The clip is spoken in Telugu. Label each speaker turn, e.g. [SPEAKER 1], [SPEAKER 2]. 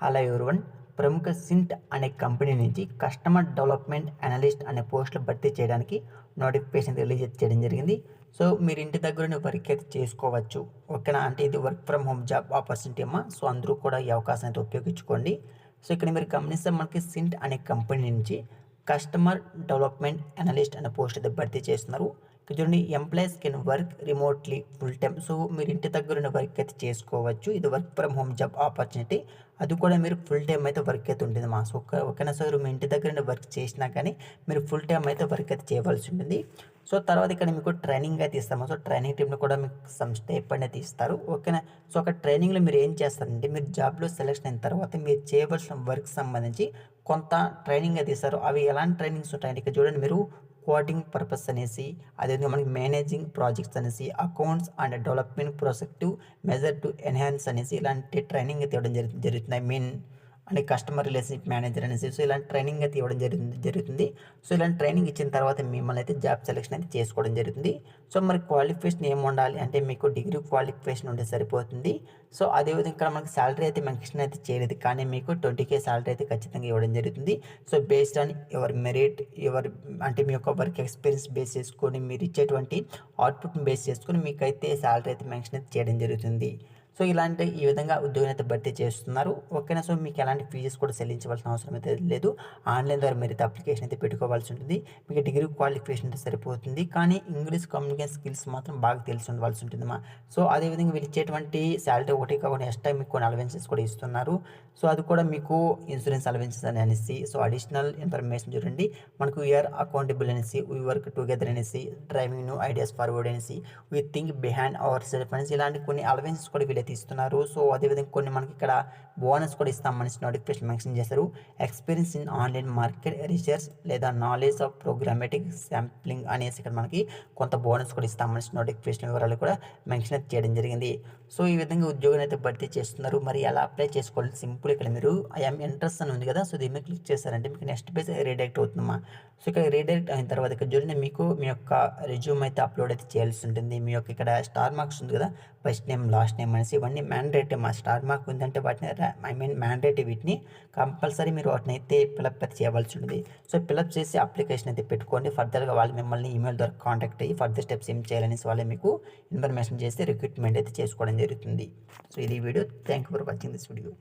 [SPEAKER 1] Hello everyone. ప్రముఖ సింట్ అనే కంపెనీ నుంచి కస్టమర్ డెవలప్మెంట్ అనలిస్ట్ అనే పోస్టులు భర్తీ చేయడానికి నోటిఫికేషన్ రిలీజ్ చేయడం జరిగింది. సో మీరు ఇంటి దగ్గరనే వర్క్ అయితే చేసుకోవచ్చు. ఓకేనా? అంటే ఇది work from home job opportunity అమ్మా సో అందరూ కూడా ఈ అవకాశం అయితే ఉపయోగించుకోండి. సో ఇక్కడ మీరు గమనిస్తే మనకి సింట్ అనే కంపెనీ నుంచి కస్టమర్ డెవలప్మెంట్ అనలిస్ట్ అనే పోస్ట్ అయితే భర్తీ చేస్తున్నారు. చూడండి employees can work remotely full time. So మీరు ఇంటి దగ్గర వర్క్ అయితే చేసుకోవచ్చు. ఇది work from home job opportunity. అది కూడా మీరు ఫుల్ టైం అయితే వర్క్ అయితే ఉంటుంది మా సో ఓకేనా సార్ మీ ఇంటి దగ్గర వర్క్ చేసినా కానీ మీరు ఫుల్ టైం అయితే వర్క్ అయితే చేయవలసి ఉంటుంది. సో తర్వాత ఇక్కడ మీకు ట్రైనింగ్ అయితే ఇస్తాము. సో ట్రైనింగ్ టీంలో కూడా మీకు సమ్ ఎప్పుడైనా అనేది ఇస్తారు. ఓకేనా? సో అక్కడ ట్రైనింగ్లో మీరు ఏం చేస్తారంటే మీరు జాబ్లో సెలెక్షన్ అయిన తర్వాత మీరు చేయవలసిన వర్క్ సంబంధించి కొంత ట్రైనింగ్ అయితే ఇస్తారు. అవి ఎలాంటి ట్రైనింగ్స్ ఉంటాయంటే ఇక్కడ చూడండి మీరు కోడింగ్ పర్పస్ అనేసి అదేవిధంగా మనకి మేనేజింగ్ ప్రాజెక్ట్స్ అనేసి accounts and development project measure to enhance అనేసి ఇలాంటి ట్రైనింగ్ అయితే ఇవ్వడం జరుగుతుంది జరుగుతున్నాయి మీన్ అంటే కస్టమర్ రిలేషన్షిప్ మేనేజర్ అనేసి సో ఇలాంటి ట్రైనింగ్ అయితే ఇవ్వడం జరుగుతుంది జరుగుతుంది. సో ఇలాంటి ట్రైనింగ్ ఇచ్చిన తర్వాత మిమ్మల్ని అయితే జాబ్ సెలెక్షన్ అయితే చేసుకోవడం జరుగుతుంది. సో మరి క్వాలిఫికేషన్ ఏమి ఉండాలి? అంటే మీకు డిగ్రీ క్వాలిఫికేషన్ ఉంటే సరిపోతుంది. సో అదేవిధంగా ఇక్కడ మనకి శాలరీ అయితే మెన్షన్ అయితే చేయలేదు కానీ మీకు ట్వంటీ కే శాలరీ అయితే ఖచ్చితంగా ఇవ్వడం జరుగుతుంది. So based on your merit your అంటే మీ యొక్క వర్క్ ఎక్స్పీరియన్స్ బేస్ చేసుకొని మీరు ఇచ్చేటువంటి అవుట్పుట్ని బేస్ చేసుకొని మీకైతే శాలరీ అయితే మెన్షన్ అయితే చేయడం జరుగుతుంది. సో ఇలాంటి ఈ విధంగా ఉద్యోగం అయితే భర్తీ చేస్తున్నారు. ఓకేనా? సో మీకు ఎలాంటి ఫీజెస్ కూడా చెల్లించవలసిన అవసరం అయితే లేదు. ఆన్లైన్ ద్వారా మీరు అయితే అప్లికేషన్ అయితే పెట్టుకోవాల్సి ఉంటుంది. మీకు డిగ్రీ క్వాలిఫికేషన్ అయితే సరిపోతుంది. కానీ ఇంగ్లీష్ కమ్యూనికేషన్ స్కిల్స్ మాత్రం బాగా తెలిసి ఉండవలసి ఉంటుంది మా. సో అదేవిధంగా వీళ్ళు ఇచ్చేటువంటి శాలరీ ఒకటి కాకుండా ఎక్స్ట్రా మీకు కొన్ని అలవెన్సెస్ కూడా ఇస్తున్నారు. సో అది కూడా మీకు ఇన్సూరెన్స్ అలవెన్సెస్ అని అనేసి సో అడిషనల్ ఇన్ఫర్మేషన్ చూడండి. మనకు వీఆర్ అకౌంటబుల్ అనేసి వీ వర్క్ టుగెదర్ అనేసి డ్రైవింగ్ న్యూ ఐడియాస్ ఫార్వర్డ్ అనేసి we think behind our self అనేసి ఇలాంటి కొన్ని అలవెన్సెస్ కూడా వీళ్ళు ఇస్తున్నారు సో అదేవిధంగా కొన్ని మనకి ఇక్కడ బోనస్ కూడా ఇస్తాం మనిషి నోటిఫికేషన్ మెన్షన్ చేశారు. Experience in online market research లేదా నాలెడ్జ్ ఆఫ్ ప్రోగ్రామేటిక్ శాంప్లింగ్ అనేసి ఇక్కడ మనకి కొంత బోనస్ కూడా ఇస్తాం మనిషి నోటిఫికేషన్ వివరాలు కూడా మెన్షన్ చేయడం జరిగింది. సో ఈ విధంగా ఉద్యోగం అయితే భర్తీ చేస్తున్నారు. మరి ఎలా అప్లై చేసుకోవాలి? సింపుల్ ఇక్కడ మీరు ఐఎమ్ ఇంట్రెస్ట్ అని ఉంది కదా సో దీని మీద క్లిక్ చేశారంటే మీకు నెక్స్ట్ పేజ్ రీడైరెక్ట్ అవుతుందమ్మా. సో ఇక్కడ రీడైరెక్ట్ అయిన తర్వాత ఇక్కడ చూడండి మీకు మీ యొక్క రెజ్యూమ్ అయితే అప్లోడ్ అయితే చేయాల్సి ఉంటుంది. మీ యొక్క ఇక్కడ స్టార్ మార్క్స్ ఉంది కదా ఫస్ట్ నేమ్ లాస్ట్ నేమ్ అనేసి ఇవన్నీ మ్యాండేట్ మా స్టార్ మార్క్ ఉందంటే వాటిని ఐ మీన్ మ్యాండేట్ వీటిని కంపల్సరీ మీరు వాటిని అయితే ఫిలప్ అయితే చేయవలసి ఉంటుంది. సో ఫిలప్ చేసి అప్లికేషన్ అయితే పెట్టుకోండి. ఫర్దర్గా వాళ్ళు మిమ్మల్ని ఈమెయిల్ ద్వారా కాంటాక్ట్ అయ్యి ఫర్దర్ స్టెప్స్ ఏం చేయాలనేసి వాళ్ళే మీకు ఇన్ఫర్మేషన్ చేస్తే రిక్రూట్మెంట్ అయితే చేసుకోవడం జరుగుతుంది. సో ఇది video. Thank you for watching this video.